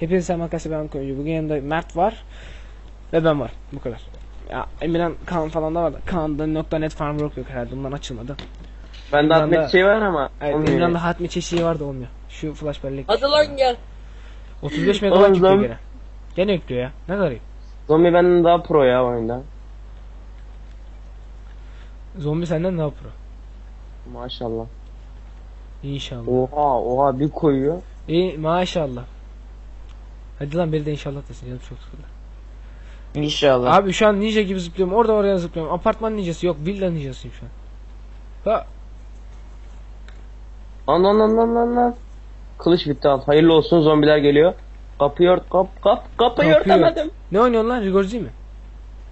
Hepinize selam arkadaşlar ben Koyuncu. Bugün yanımda Mert var. Ve ben var. Bu kadar. Ya Emirhan Kaan falan da var da. Kaan'da .net Farmwork yok herhalde. Bundan açılmadı. Bende Bir anda- atmet şey var ama. Evet olmuyor. Emirhan'da hatmi çeşidi var da olmuyor. Şu flash bellek. Hadi lan gel. 35 Oğlum, megabayt yüklüyor gene. Gene yüklüyor ya. Ne iyi. Zombi benden daha pro ya oyunda. Zombi senden daha pro. Maşallah. İnşallah. Oha oha bir koyuyor. İyi maşallah. Hadi lan biri de inşallah desin canım çok sıkıldı. İnşallah. Abi şu an ninja gibi zıplıyorum. Orada oraya zıplıyorum. Apartman ninjası yok. Villa ninjasıyım şu an. Ha. Lan lan lan lan lan lan. Kılıç bitti al. Hayırlı olsun zombiler geliyor. Kapıyı ört kap kap kapıyı Kapıyı ört. örtemedim. Ne oynuyorsun lan? Rigorzi mi?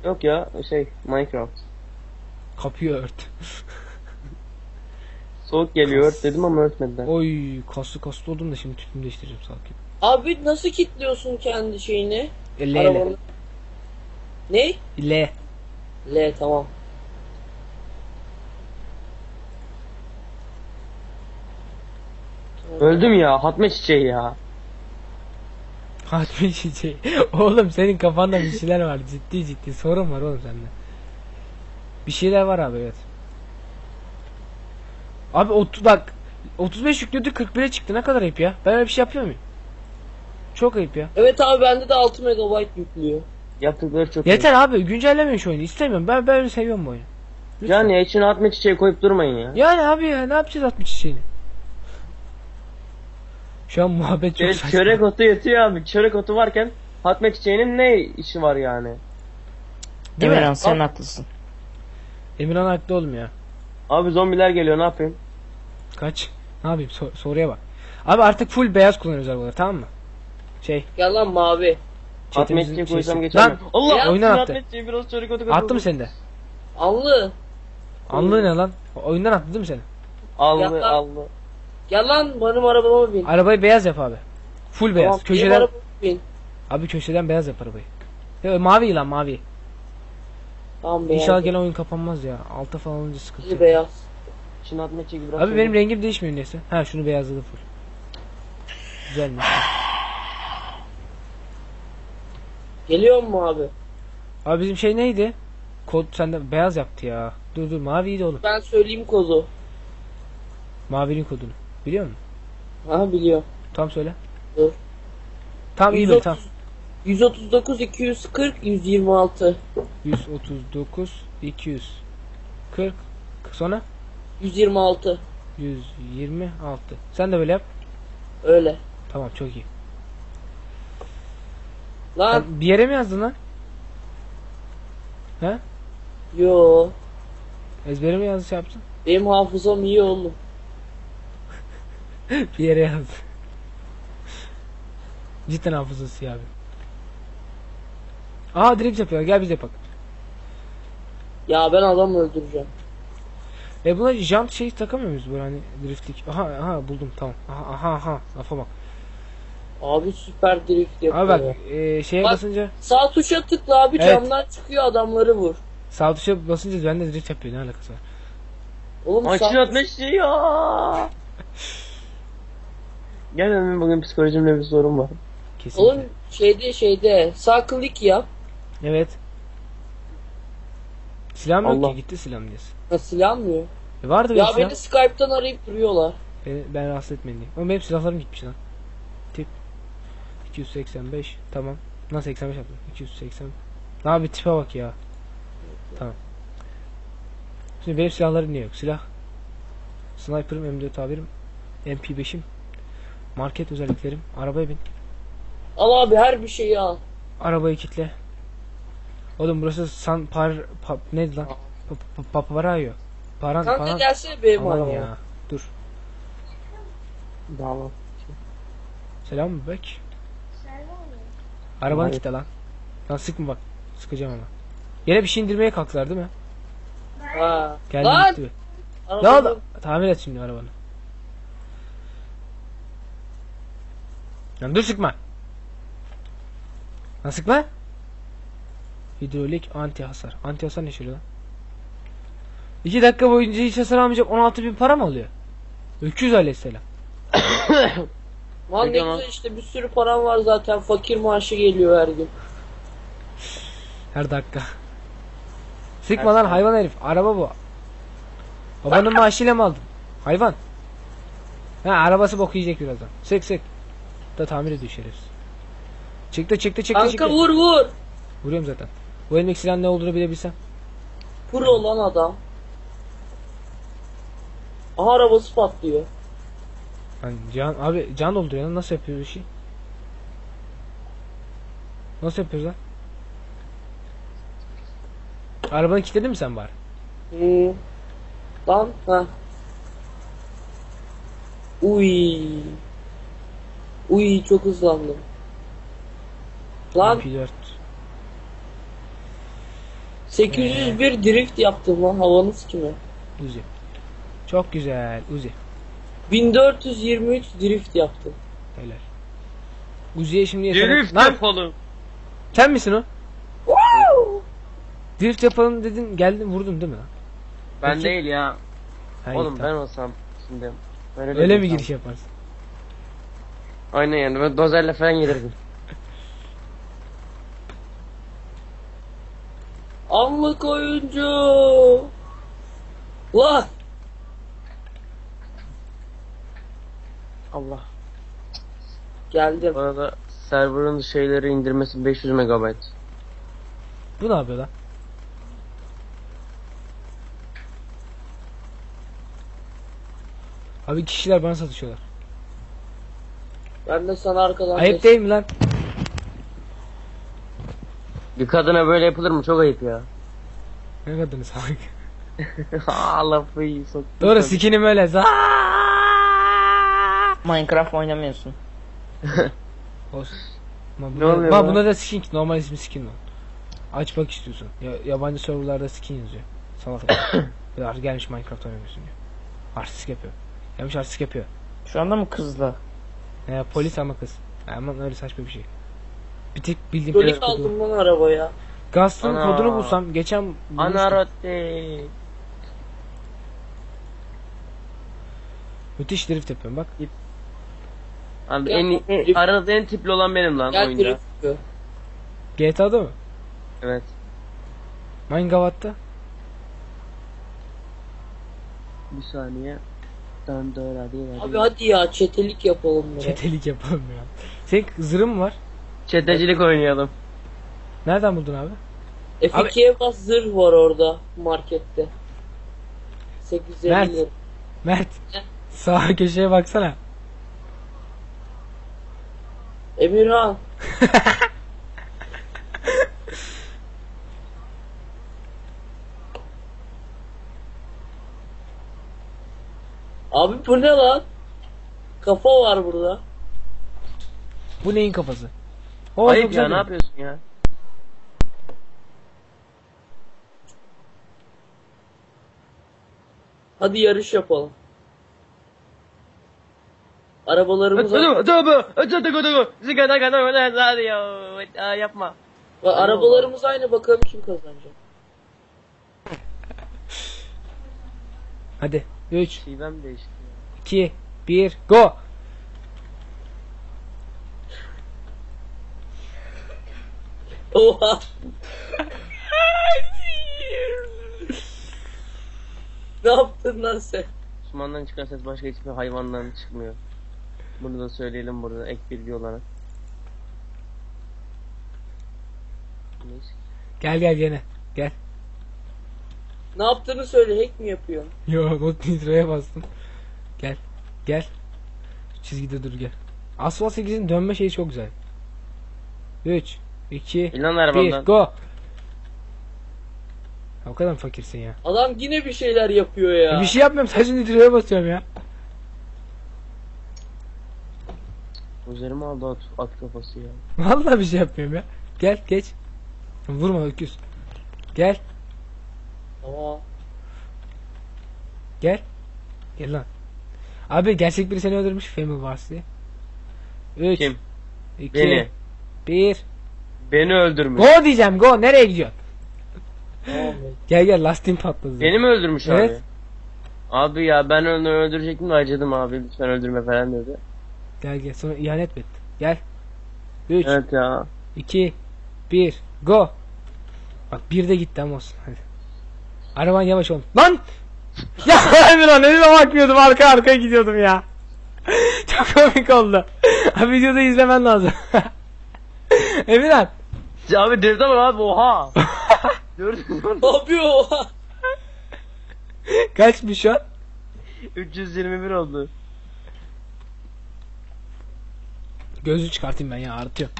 Yok ya şey Minecraft. Kapıyı ört. Soğuk geliyor ört dedim ama örtmediler. Oy kaslı kaslı oldum da şimdi tütümü değiştireceğim sakin. Abi nasıl kilitliyorsun kendi şeyini? E, L Arabanı. Ne? L. L. Tamam. Öldüm ya hatme çiçeği ya. Hatmi çiçeği. Oğlum senin kafanda bir şeyler var. Ciddi ciddi sorun var oğlum sende. Bir şeyler var abi evet. Abi ot bak 35 yüklüyordu 41'e çıktı ne kadar ayıp ya. Ben öyle bir şey yapıyor muyum? Çok ayıp ya. Evet abi bende de 6 MB yüklüyor. Yaptıkları çok Yeter abi güncellemeyin şu oyunu istemiyorum. Ben ben öyle seviyorum bu oyunu. iyi. Lütfen. Yani içine hatme çiçeği koyup durmayın ya. Yani abi ya ne yapacağız 60 çiçeğini? Şu an muhabbet çok Çörek, saçma. çörek otu yatıyor abi. Çörek otu varken hatme çiçeğinin ne işi var yani? Değil mi? Emirhan sen haklısın. Emirhan haklı oğlum ya. Abi zombiler geliyor ne yapayım? Kaç? Ne yapayım? Sor- soruya bak. Abi artık full beyaz kullanıyoruz arabaları tamam mı? Şey. Gel lan mavi. Çiçeği koysam geçer mi? Lan Allah Ya, oyundan attı. çiçeği biraz çörek otu Attı mı seni de? Anlı. Anlığı ne lan? Oyundan attı değil mi seni? Aldı Ya- aldı. Gel lan benim arabama bin. Arabayı beyaz yap abi. Full beyaz. Tamam, benim köşeden bin. abi köşeden beyaz yap arabayı. Ya, mavi lan mavi. Tamam beyaz. İnşallah gene oyun kapanmaz ya. Alta falan olunca sıkıntı. Yok. beyaz. Şimdi çiçeği biraz Abi benim rengim değişmiyor neyse. Ha şunu beyazladı full. Güzelmiş. Geliyor mu abi? Abi bizim şey neydi? Kod sende beyaz yaptı ya. Dur dur maviydi oğlum. Ben söyleyeyim kozu. Mavinin kodunu. Biliyor musun? Ha biliyor. Tam söyle. Dur. Tam iyi bil tam. 139 240 126. 139 240 sonra 126. 126. Sen de böyle yap. Öyle. Tamam çok iyi. Lan Sen bir yere mi yazdın lan? He? yo. Ezbere mi yazdın şey yaptın? Benim hafızam iyi oğlum. bir yere yazdın. Cidden hafızası abi. Aa drift yapıyor. Gel biz yapalım. Ya ben adam öldüreceğim. E buna jant şey takamıyor muyuz böyle hani driftlik? Aha aha buldum tamam. Aha aha aha lafa bak. Abi süper drift yapıyor. Abi bak e, şeye Bak. basınca Sağ tuşa tıkla abi Evet. camdan çıkıyor adamları vur. sağ tuşa basınca ben de drift yapıyor ne alakası var? Oğlum Açın çiçeği ya. Gel benim bugün psikolojimde bir sorun var. Kesinlikle. Oğlum şeyde şeyde sağ klik yap. Evet. Silahım yok Allah. ki gitti silahım diyorsun. Ha silah mı yok? E vardı Ya silahım. beni Skype'tan arayıp duruyorlar. Beni, ben rahatsız etmeyin diye. Ama benim silahlarım gitmiş lan. Tip. 285. Tamam. Nasıl 85 yaptım? 280. Ne abi tipe bak ya. Tamam. Şimdi benim silahlarım niye yok? Silah. Sniper'ım, M4 haberim. MP5'im. Market özelliklerim. Arabaya bin. Al abi her bir şeyi al. Arabayı kitle. Oğlum burası San Par... Pa, neydi lan? Pa, pa, Paparayo. Paran, Kanka paran... gelsene benim Aman arabama. ya. Dur. Tamam. Selam mı bek? Arabanı Hayır. kitle lan. Lan sıkma bak. Sıkacağım ama. Yere bir şey indirmeye kalktılar değil mi? Ha. Geldi Lan! gitti. Ne oldu? Tamir et şimdi arabanı. Lan dur sıkma. Lan sıkma. Hidrolik anti hasar. Anti hasar ne şöyle lan? 2 dakika boyunca hiç hasar almayacak 16 bin para mı alıyor? Öküz aleyhisselam. Lan ne güzel işte bir sürü param var zaten. Fakir maaşı geliyor her gün. Her dakika. Sıkma lan hayvan herif. Araba bu. Babanın maaşıyla mı aldın? Hayvan. Ha arabası bok yiyecek birazdan. Sık sık. Da tamir ediyor şerefsiz. Çıktı çıktı çıktı Kanka çıktı. vur vur. Vuruyorum zaten. Bu elimdeki silahın ne olduğunu bilebilsem. Pro lan adam. Aha arabası patlıyor. Yani can abi can dolduruyor lan nasıl yapıyor bu işi? Nasıl yapıyoruz lan? Arabanı kilitledin mi sen bari? Hmm. Lan ha. Uy. Uy çok hızlandım. Lan MP4. 801 drift yaptım lan havanız kime? Uzi. Çok güzel Uzi. 1423 drift yaptım. Helal. Uzi'ye şimdi yetenek... Drift Lan yapalım. sen misin o? Drift yapalım dedin geldin vurdun değil mi lan? Ben Peki. değil ya. Ha, iyi, Oğlum tamam. ben olsam şimdi. Ben Öyle mi olsam. giriş yaparsın? Aynen yani ben dozerle falan gelirdim. Anlık oyuncu. Lan Allah. geldim. Bu arada server'ın şeyleri indirmesi 500 MB. Bu ne yapıyor lan? Abi kişiler bana satışıyorlar. Ben de sana arkadan Ayıp değil mi lan? Bir kadına böyle yapılır mı? Çok ayıp ya. Ne kadını salak. Aa lafı iyi soktu. Doğru skinim öyle. Za Minecraft oynamıyorsun. Olsun. Ama Ne buna, oluyor ama buna da skin ki normal ismi skin lan. Aç bak istiyorsun. Ya, yabancı serverlarda skin yazıyor. Salak adam. Bir de artık gelmiş Minecraft oynamıyorsun diyor. Artistik yapıyor. Gelmiş artistik yapıyor. Şu anda mı kızla? Ya, polis ama kız. Ya, Aman öyle saçma bir şey. Bir tek bildiğim polis aldım lan arabaya. Ana. kodunu bulsam geçen. Anarotte. Müthiş drift yapıyorum bak. Abi Ya, en, en aranızda en tipli olan benim lan Gel oyunda. GTA'da mı? Evet. Minecraft'ta? Bir saniye. Dön dön hadi hadi. Abi hadi ya çetelik yapalım bunu. Çetelik yapalım ya. Senin zırhın mı var? Çetecilik oynayalım. Nereden buldun abi? F2'ye bas zırh var orada markette. 850 Mert. lira. Mert. Ne? Sağ köşeye baksana. Emirhan. Abi bu ne lan? Kafa var burada. Bu neyin kafası? Oo, Ayıp ya ne yapıyorsun ya? Hadi yarış yapalım. Arabalarımız Hadi yapma. Bak, arabalarımız aynı bakalım kim kazanacak. Hadi. 3, Şivem değişti. 2, 1, go. Oha. ne yaptın lan sen? Osman'dan çıkan ses başka hiçbir hayvandan çıkmıyor. Bunu da söyleyelim burada ek bilgi olarak. Neyse. Gel gel gene. Gel. Ne yaptığını söyle hack mi yapıyorsun? Yo not nitro'ya bastım. Gel. Gel. Çizgide dur gel. Asphalt 8'in dönme şeyi çok güzel. 3, 2, İlan 1, arabamdan. go. O kadar mı fakirsin ya? Adam yine bir şeyler yapıyor ya. Ya Bir şey yapmıyorum sadece nitro'ya basıyorum ya. Üzerime aldı at, at kafası ya. Vallahi bir şey yapmıyorum ya. Gel geç. Vurma öküz. Gel. Tamam. Gel. Gel lan. Abi gerçek biri seni öldürmüş Family Wars diye. 3 Kim? 2 Beni. 1 Beni öldürmüş. Go diyeceğim go nereye gidiyorsun? Gel gel lastiğim patladı. Beni mi öldürmüş Evet. abi? Abi ya ben onu öldürecektim de acıdım abi lütfen öldürme falan dedi. Gel gel sonra ihanet mi ettin? Gel. 3 Evet ya. 2 1 go. Bak bir de gitti ama olsun hadi. Araban yavaş ol. Lan! ya Emirhan önüme bakmıyordum arka arkaya gidiyordum ya. Çok komik oldu. Abi videoda izlemen lazım. Emirhan. Ya Abi drift'e bak abi oha. Gördün mü? Ne yapıyor? Kaçmış şu an? 321 oldu. Gözlüğü çıkartayım ben ya artıyor.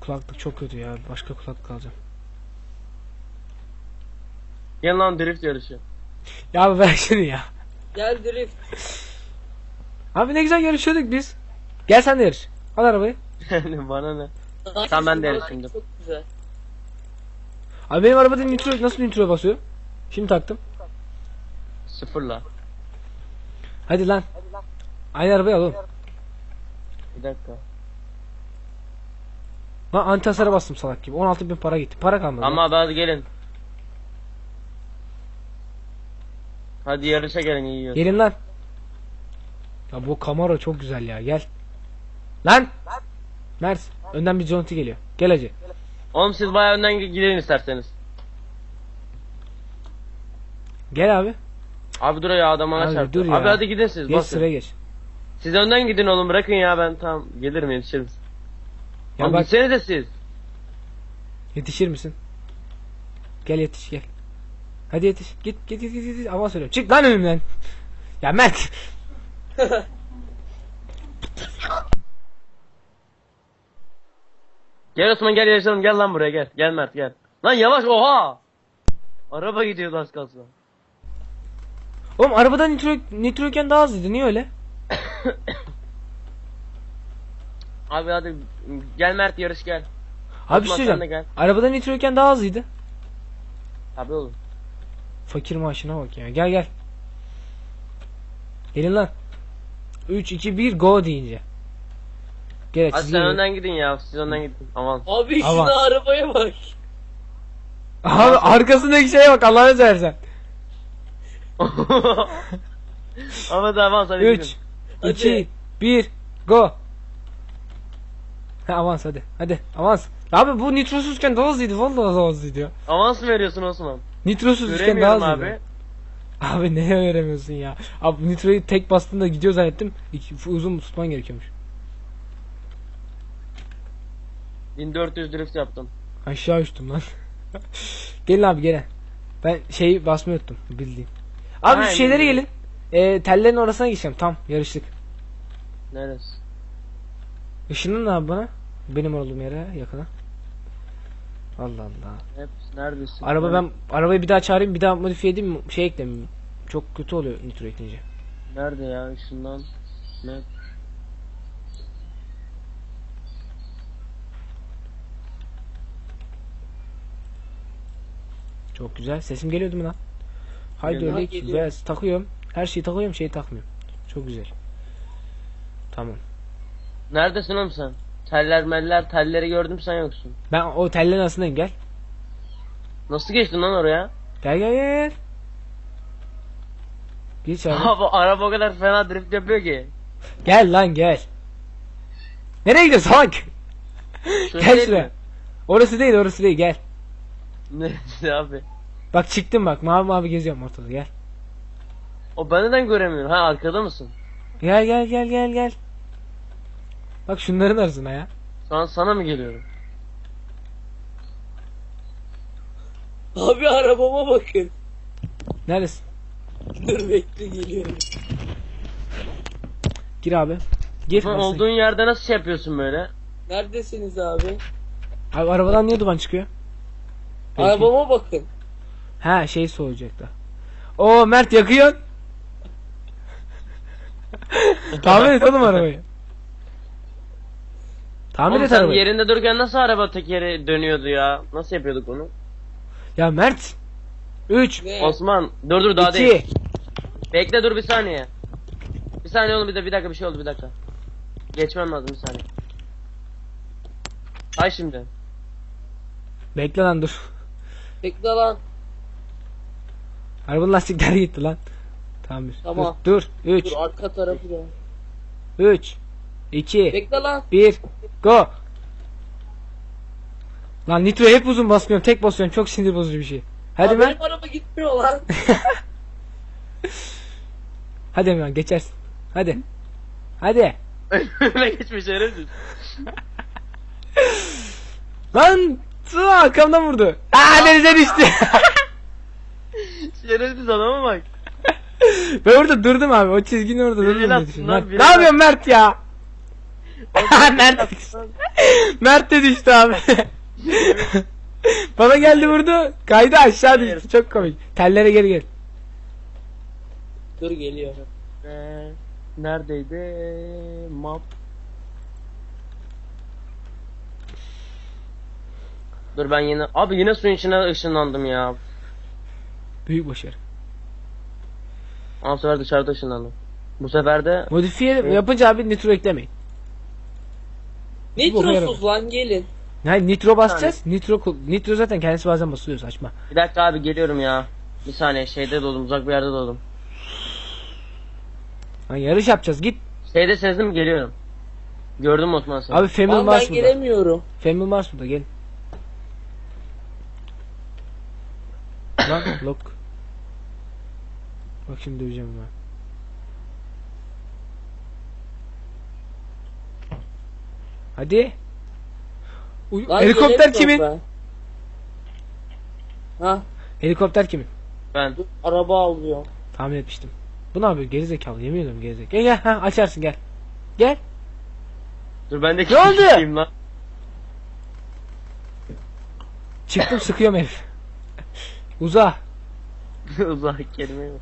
Kulaklık çok kötü ya. Başka kulaklık alacağım. Gel lan drift yarışı. Ya ver şunu ya. Gel drift. Abi ne güzel yarışıyorduk biz. Gel sen de yarış. Al arabayı. Bana ne? Tamam, ben de yarışayım. Çok güzel. Abi benim arabada nitro nasıl nitro basıyor? Şimdi taktım. Sıfırla. Hadi lan. Aynı arabayı al oğlum. Bir dakika. Lan anti hasara bastım salak gibi. 16 bin para gitti. Para kalmadı. Ama abi hadi gelin. Hadi yarışa gelin iyi yiyoruz. Gelin lan. Ya bu Camaro çok güzel ya. Gel. Lan. Mert. Önden bir Jonty geliyor. Gel hacı. Oğlum siz bayağı önden gidin isterseniz. Gel abi. Abi dur ya adama Abi çarptı. dur ya. Abi hadi gidin siz Geç basın. sıraya geç. Siz önden gidin oğlum bırakın ya ben tam gelirim yetişirim. Ya Ya bak gitsenize siz. yetişir misin? Gel yetiş gel. Hadi yetiş. Git git git git. git. Ama söylüyorum. Çık lan önümden. Ya Mert. Gel Osman gel yarışalım gel lan buraya gel. Gel Mert gel. Lan yavaş oha. Araba gidiyor az kalsın. Oğlum arabada nitro nitroyken daha hızlıydı. Niye öyle? Abi hadi gel Mert yarış gel. Abi bir şey söyleyeceğim. gel. Arabada nitroyken daha hızlıydı. Abi oğlum. Fakir maaşına bak ya. Gel gel. Gelin lan. 3 2 1 go deyince. Gel Hadi çizgi sen gibi. önden gidin ya. Siz önden gidin. Aman. Abi Aman. şuna arabaya bak. Abi arkasındaki şeye bak Allah'ını seversen. Ama da avans hadi 3 gidin. 2 1 go. Ha avans hadi. Hadi avans. Abi bu nitrosuzken daha hızlıydı. Vallahi daha hızlıydı ya. Avans mı veriyorsun Osman? Nitrosuzken daha hızlıydı. abi. Abi neye öğrenemiyorsun ya? Abi nitroyu tek bastığında gidiyor zannettim. İki, uzun tutman gerekiyormuş. 1400 drift yaptım. Aşağı uçtum lan. gelin abi gelin. Ben şeyi basmayı unuttum bildiğim. Abi Ha, şu şeylere gelin. Ee, tellerin orasına geçeceğim. Tam yarıştık. Neresi? Işının abi bana. Benim olduğum yere yakına. Allah Allah. Hep neredesin? Araba ben arabayı bir daha çağırayım bir daha modifiye edeyim mi? Şey eklemeyeyim. Çok kötü oluyor nitro ekleyince. Nerede ya? Şundan. Ne? Çok güzel. Sesim geliyordu mu lan? Haydi öyle güzel. Takıyorum. Her şeyi takıyorum şeyi takmıyorum. Çok güzel. Tamam. Neredesin oğlum sen? Teller meller telleri gördüm sen yoksun. Ben o tellerin arasındayım gel. Nasıl geçtin lan oraya? Gel gel gel. Geç abi. Abi araba o kadar fena drift yapıyor ki. gel lan gel. Nereye gidiyorsun? Şöyle gel şuraya. Orası değil orası değil gel. Neresi abi? Bak çıktım bak mavi mavi geziyorum ortada gel. O ben neden göremiyorum? Ha arkada mısın? Gel gel gel gel gel. Bak şunların arasına ya. Şu an sana mı geliyorum? Abi arabama bakın. Neredesin? Dur bekle geliyorum. Gir abi. Gir. Arasına. olduğun yerde nasıl şey yapıyorsun böyle? Neredesiniz abi? Abi arabadan niye duman çıkıyor? Belki- Arabama bakın. Ha şey soğuyacak da. Oo Mert yakıyorsun. Tamir et oğlum arabayı. Tamir Oğlum et sen arabayı. yerinde dururken nasıl araba tekeri dönüyordu ya? Nasıl yapıyorduk onu? Ya Mert. 3 Ne? Osman dur dur daha değil. 2 Bekle dur bir saniye. Bir saniye oğlum bir, de, bir dakika bir şey oldu bir dakika. Geçmem lazım bir saniye. Ay şimdi. Bekle lan dur. Bekle lan. Arabanın lastikleri gitti lan. Tamam. Tamam. Dur. 3 Dur arka tarafı da. 3 2 Bekle lan. 1 Go. Lan nitro hep uzun basmıyorum. Tek basıyorum. Çok sinir bozucu bir şey. Hadi Abi ben. Benim araba gitmiyor lan. Hadi hemen geçersin. Hadi. Hadi. Önüme geçmiş şerefsiz. Lan su arkamdan vurdu. Aa denize düştü. Şerefsiz adama bak. ben orada durdum abi. O çizginin orada Biri durdum. düşündüm. lan Mert, biri ne yapıyorsun Mert ya? Mert. Mert de düştü abi. Bana geldi vurdu. Kaydı aşağı düştü. Çok komik. Tellere geri gel. Dur geliyor. Ee, neredeydi? Map. Dur ben yine... Abi yine suyun içine ışınlandım ya. Büyük başarı. Ama bu sefer dışarıda ışınlandım. Bu sefer de Modifiye Evet. yapınca abi nitro eklemeyin. Nitrosuz lan gelin. Yani nitro basacağız. Nitro nitro zaten kendisi bazen basılıyor saçma. bir dakika abi geliyorum ya. Bir saniye şeyde doğdum uzak bir yerde doğdum. Hani yarış yapacağız. Git. Şeyde sezdim geliyorum. Gördüm Osman seni. Abi Family Mars ben burada. gelemiyorum. Family Mars burada gel. Lan lock. Bak şimdi döveceğim ben. Hadi. Uy- Lan helikopter kimin? ben. Ha Helikopter kimin? Ben. dur, araba alıyor. Tahmin etmiştim. Bu ne yapıyor? Gerizekalı yemin ediyorum gerizekalı. Gel gel ha açarsın gel. Gel. Dur ben de Ne oldu? lan. Çıktım sıkıyorum herif. Uza. uzak kelime yok.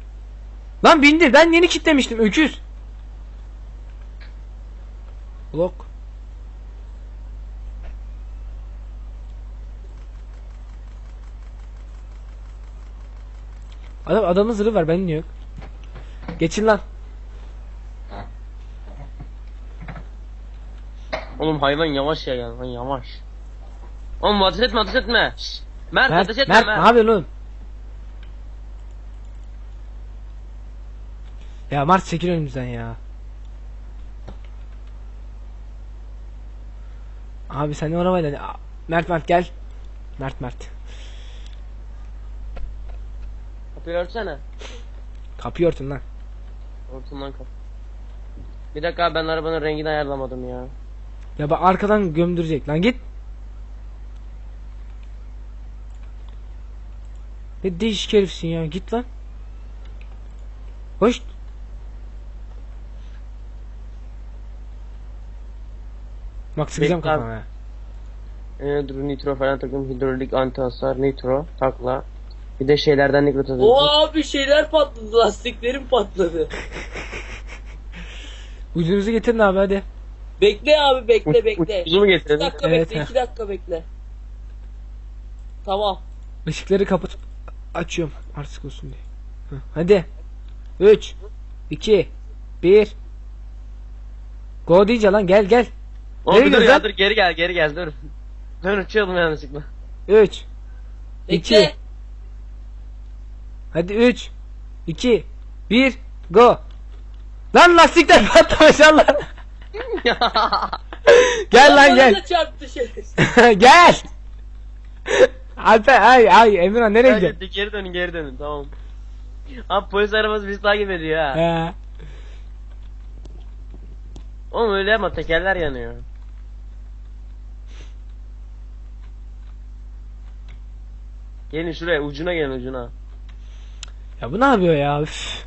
Lan bindir ben yeni kitlemiştim öküz. Blok. Adam adamın zırhı var benim yok. Geçin lan. Oğlum hayvan yavaş ya lan yavaş. Oğlum ateş etme ateş etme. Şşş. Mert, Mert, ateş etme Mert, Mert. ne yapıyorsun oğlum? Ya Mert çekil önümüzden ya. Abi sen ne arabayla Mert Mert gel. Mert Mert. Kapıyı örtsene. Kapıyı örtün lan. Örtün lan kapı. Bir dakika abi, ben arabanın rengini ayarlamadım ya. Ya bak arkadan gömdürecek lan git. Ne değişik herifsin ya git lan. Hoş. Bak sıkacağım Bekle kafana. Ee, dur nitro falan takım hidrolik anti hasar nitro takla. Bir de şeylerden nitro takım. O abi şeyler patladı lastiklerim patladı. Ucunuzu getirin abi hadi. Bekle abi bekle bekle. ucuzu mu İki getirelim? dakika Evet, bekle ha. iki dakika bekle. Tamam. Işıkları kapat. Açıyorum artık olsun diye. Hı, Hadi. 3 2 1 Go deyince lan gel gel. Oğlum dur ya dur geri gel geri gel dur. Ben uçuyordum yanlışlıkla. 3 Bekle. İki. Hadi 3 2 1 Go. Lan lastikler patlamış Allah. gel lan gel. çarptı şey. gel. Alper ay ay Emirhan nereye gidiyorsun? hadi, geri dönün geri dönün tamam. Abi polis arabası bizi takip ediyor ha. He. Oğlum öyle yapma tekerler yanıyor. Gelin şuraya ucuna gelin ucuna. Ya bu ne yapıyor ya? Üf.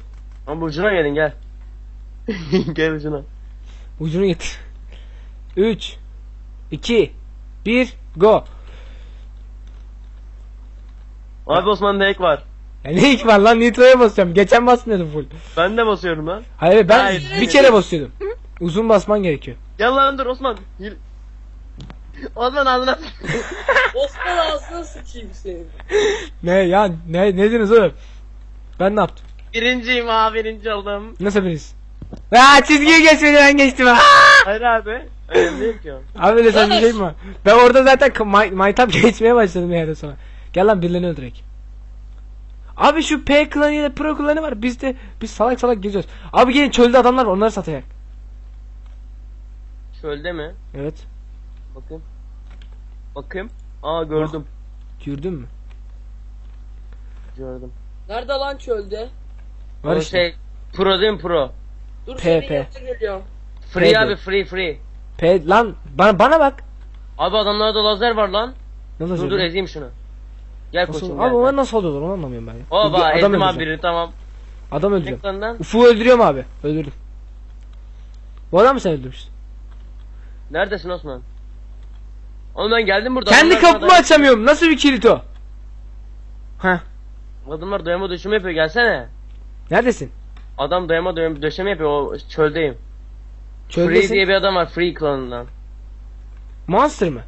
Ama ucuna gelin gel. gel ucuna. Ucunu getir. 3 2 1 Go. Abi Osman'da ek var. Ya ne ilk var lan nitroya basacağım. Geçen basmıyordum full. Ben de basıyorum lan. Hayır ben Hayır. bir kere basıyordum. Uzun basman gerekiyor. Gel lan dur Osman. Osman ağzına s- Osman ağzına sıçayım seni. Ne ya ne ne diyorsunuz oğlum? Ben ne yaptım? Birinciyim abi birinci oldum. Nasıl birisi? Aa çizgiyi geçmedi ben geçtim. Aa! Hayır abi. Önemli değil ki o. Abi öyle sen bir şey mi? Ben orada zaten may, maytap geçmeye başladım yani sonra. Gel lan birilerini öldürek. Abi şu P klanı ile Pro klanı var. Biz de biz salak salak geziyoruz. Abi gelin çölde adamlar var onları satacak. Çölde mi? Evet. Bakayım. Bakayım. Aa gördüm. Gördün mü? Gördüm. Nerede lan çölde? Var O işte. şey Pro değil mi Pro? Dur P, senin P. yanına geliyorum. Free P'di. abi free free. P lan bana bana bak. Abi adamlarda lazer var lan. Ne Dur dur ezeyim şunu. Gel Nasıl? koçum Abi gel. onlar nasıl oluyorlar onu anlamıyorum ben. ya. Oba Adam ezdim abi öldüreceğim. birini tamam. Adam öldürüyorum. Ekrandan. Ufuk'u öldürüyorum abi. Öldürdüm. Bu adam mı sen öldürmüşsün? Neredesin Osman? Oğlum ben geldim burada. Kendi Adamlar kapımı bana- açamıyorum. Nasıl bir kilit o? Heh. Adamlar doyama döşeme yapıyor gelsene. Neredesin? Adam doyama doyama döşeme yapıyor o çöldeyim. Free Çöldesin. diye bir adam var Free klanından. Monster mı?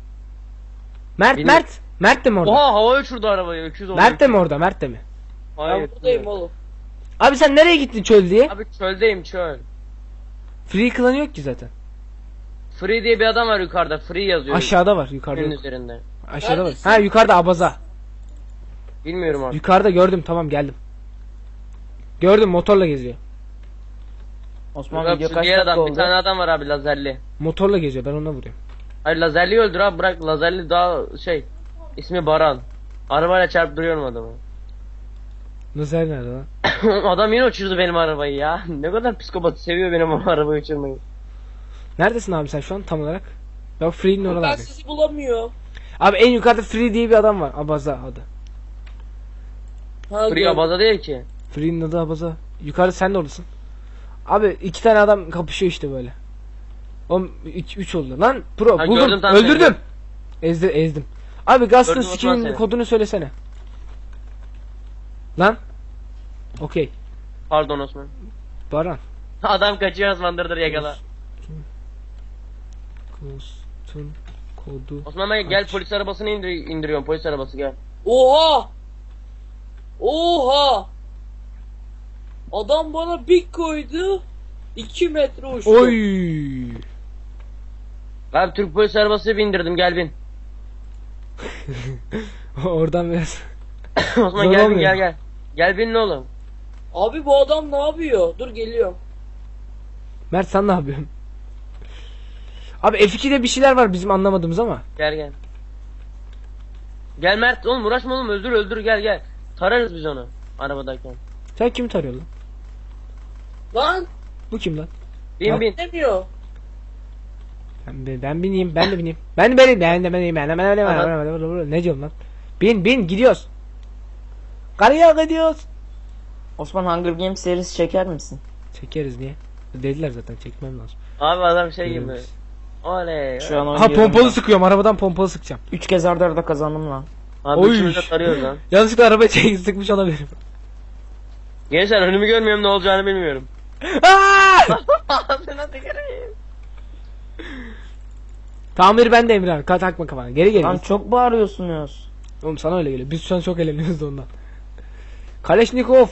Mert Bilmiyorum. Mert. Mert de mi orada? Oha havaya uçurdu arabayı öküz oldu. Mert de mi orada? Mert de mi? Hayır. Ben buradayım oğlum. Abi sen nereye gittin çöl diye? Abi çöldeyim çöl. Free klanı yok ki zaten. Free diye bir adam var yukarıda. Free yazıyor. Aşağıda var, yukarıda yok. üzerinde. Aşağıda var. Neredesin? Ha yukarıda abaza. Bilmiyorum artık. Yukarıda gördüm tamam geldim. Gördüm motorla geziyor. Osman Bak, video şu kaç diğer dakika adam bir oldu? tane adam var abi lazerli. Motorla geziyor ben ona vuruyorum. Hayır lazerliyi öldür abi bırak lazerli daha şey. ismi Baran. Arabayla çarpıp duruyorum adamı. Lazer nerede lan? adam yine uçurdu benim arabayı ya. ne kadar psikopat seviyor benim o arabayı uçurmayı. Neredesin abi sen şu an tam olarak? Bak Free'nin Ben oralarda. sizi bulamıyorum. Abi en yukarıda Free diye bir adam var. Abaza adı. Ha, Free abaza değil ki. Free'nin adı Abaza. Yukarıda sen de oradasın. Abi iki tane adam kapışıyor işte böyle. Oğlum 3 oldu. Lan pro Ha, buldum. gördüm, tam Öldürdüm. Ezdi, ezdim. Abi Gördüm, Osman skill'in seni. kodunu söylesene. Lan. Okey. Pardon Osman. Baran. Adam kaçıyor Osman dır dır yakala. Ghost'un kodu. Osman ben gel Aç. polis arabasını indir indiriyorum polis arabası gel. Oha! Oha! Adam bana bir koydu. 2 metre uçtu. Oy. Abi Türk polis arabası bindirdim gel bin. Oradan biraz. Osman Zor gel bin gel gel. Gel bin ne oğlum. Abi bu adam ne yapıyor? Dur geliyorum. Mert sen ne yapıyorsun? Abi F2'de bir şeyler var bizim anlamadığımız ama. Gel gel. Gel Mert oğlum uğraşma oğlum öldür öldür gel gel. Tararız biz onu arabadayken. Sen kimi tarıyorsun lan? Lan Bu kim lan? Bin bin. demiyor. Ben, ben, ben bineyim, ben de bineyim. Ben de ben ben de bineyim. Ben de ben de ben de Ne diyorsun lan? Bin bin gidiyoruz. Karıya gidiyoruz. Osman Hunger Games serisi çeker misin? Çekeriz niye? Dediler zaten çekmem lazım. Abi adam şey gibi. Görüyoruz. Oley. Şu an Ha oynuyorum pompalı ben. sıkıyorum arabadan pompalı sıkacağım. 3 kez arda arda kazandım lan. Abi Oy. üçümüz de tarıyoruz lan. Yanlışlıkla araba çek sıkmış olabilirim. Gençler önümü görmüyorum ne olacağını bilmiyorum. Aa! Ağzına tüküreyim. Tamir ben de Emre abi. Takma kafana. Geri geri. Lan çok bağırıyorsunuz. Oğlum sana öyle geliyor. Biz şu an çok eğleniyoruz da ondan. Kaleşnikov.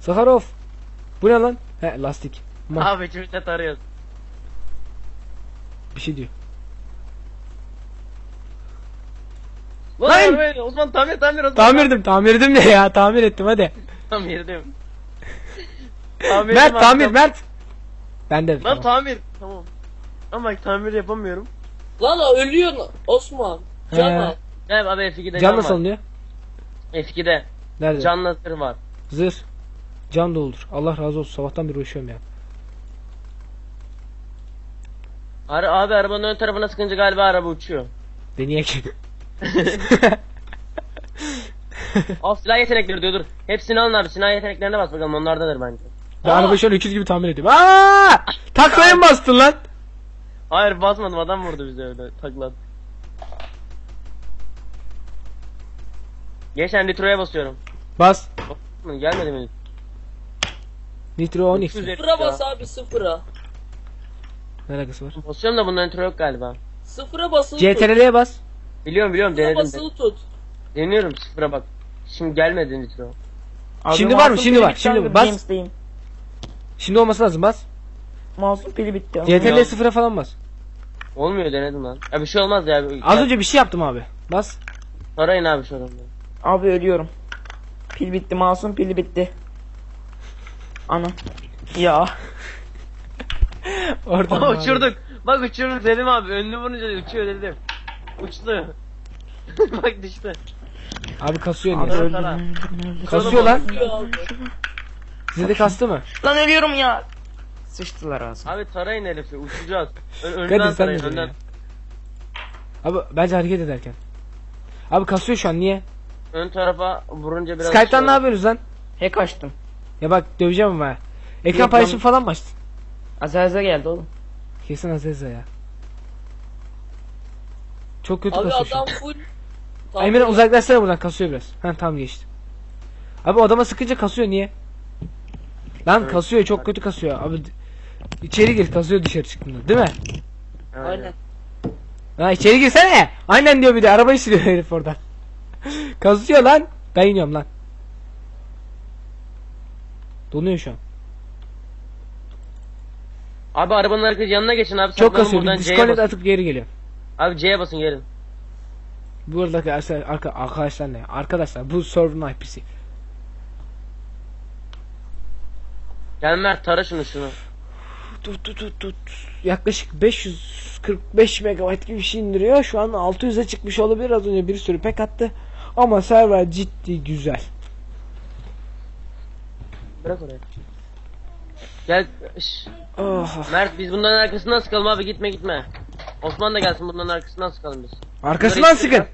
Sakharov. Bu ne lan? He lastik. Ma- Abi üçümüz de tarıyoruz. Bir şey diyor. Lan Lan! arabayı- Osman tamir tamir Osman. Tamirdim tamirdim ne ya? Tamir ettim hadi. Tamirdim. Tamir Mert tamir Mert. Ben de. Lan tamam. tamir. Tamam. Ama tamir yapamıyorum. Lan ölüyor Osman. Can He. al. Gel abi F2'de can, Can nasıl var. alınıyor? F2'de. Nerede? Can nasır var. Zırh. Can doldur. Allah razı olsun. Sabahtan beri uğraşıyorum ya. Ara, abi arabanın ön tarafına sıkınca galiba araba uçuyor. Deneyek. Al silah yetenekleri diyor dur. Hepsini alın abi silah yeteneklerine bas bakalım onlardadır bence. ben Aa! arabayı şöyle öküz gibi tamir ediyorum. Aa! Taklaya mı bastın lan? Hayır basmadım adam vurdu bize öyle taklat. Geçen Nitro'ya basıyorum. Bas. Gelmedi mi? Nitro 10 x. Sıfıra bas abi sıfıra. Ne alakası var? Basıyorum da bunda Nitro yok galiba. Sıfıra basılı tut. CTRL'ye bas. Biliyorum biliyorum Sıfıra denedim. de. basılı tut. Deniyorum sıfıra bak. Şimdi gelmedi Nitro. Abi Şimdi var mı? Şimdi pili var. bitti, Şimdi bas. Games'teyim. Şimdi olması lazım bas. Mouse'un pili bitti. CTRL sıfıra falan bas. Olmuyor denedim lan. Ya bir şey olmaz ya. Az önce bir şey yaptım abi. Bas. Arayın abi şu adamı. Abi ölüyorum. Pil bitti. Mouse'un pili bitti. Ana. Ya. Oradan Aa, abi. uçurduk. Bak uçuyoruz Selim abi. Önünü vurunca uçuyor dedim. Uçtu. Bak düştü. Abi kasıyor Abi niye? sana. Kasıyor lan. Size de kastı mı? Lan ölüyorum ya. Sıçtılar ağzıma. Abi tarayın herifi uçacağız. Ön, önden Kadir sen tarayın de önden. Abi bence hareket ederken. Abi kasıyor şu an niye? Ön tarafa vurunca biraz Skype'tan şey ne yapıyorsunuz lan? Hack açtım. Ya bak döveceğim ama. Ekran Yok paylaşım lan. falan mı açtın? Azaze geldi oğlum. Kesin Azeza ya. Çok kötü Abi kasıyor şu an. adam full. Ay, Emre uzaklaşsana buradan kasıyor biraz. Ha tamam geçti. Abi o adama sıkınca kasıyor niye? Lan Evet. kasıyor çok kötü kasıyor. Abi d- içeri gir kasıyor dışarı çıktığında değil mi? Aynen. Ha içeri girsene. Aynen diyor bir de arabayı sürüyor herif oradan. kasıyor lan. Ben iniyorum lan. Donuyor şu an. Abi arabanın arkası yanına geçin abi. Çok kasıyor. Buradan C'ye basın. atıp geri geliyor. Abi C'ye basın gelin. Bu arada arkadaşlar, arka, arkadaşlar ne? Arkadaşlar bu server'ın IP'si. Gel Mert tara şunu şunu. Tut tut tut tut. Yaklaşık 545 megabayt gibi bir şey indiriyor. Şu an 600'e çıkmış olabilir. Az önce bir sürü pek attı. Ama server ciddi güzel. Bırak oraya. Gel. Şş. Oh. Mert biz bunların arkasından sıkalım abi gitme gitme. Osman da gelsin bunların arkasından sıkalım biz. Arkasından Bunları sıkın.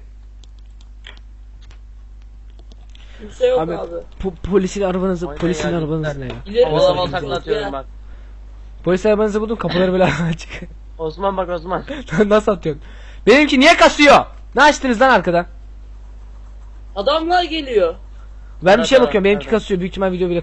Kimse yok Abi, abi. Po- polisin arabanızı, Aynen polisin yani. arabanız ne ya? İleri takla atıyorum bak. Polis arabanızı buldum kapıları böyle açık. Osman bak Osman. Nasıl atıyorsun? Benimki niye kasıyor? Ne açtınız lan arkadan? Adamlar geliyor. Ben bir Evet, şeye evet, bakıyorum. Benimki evet. kasıyor. Büyük ihtimal video bile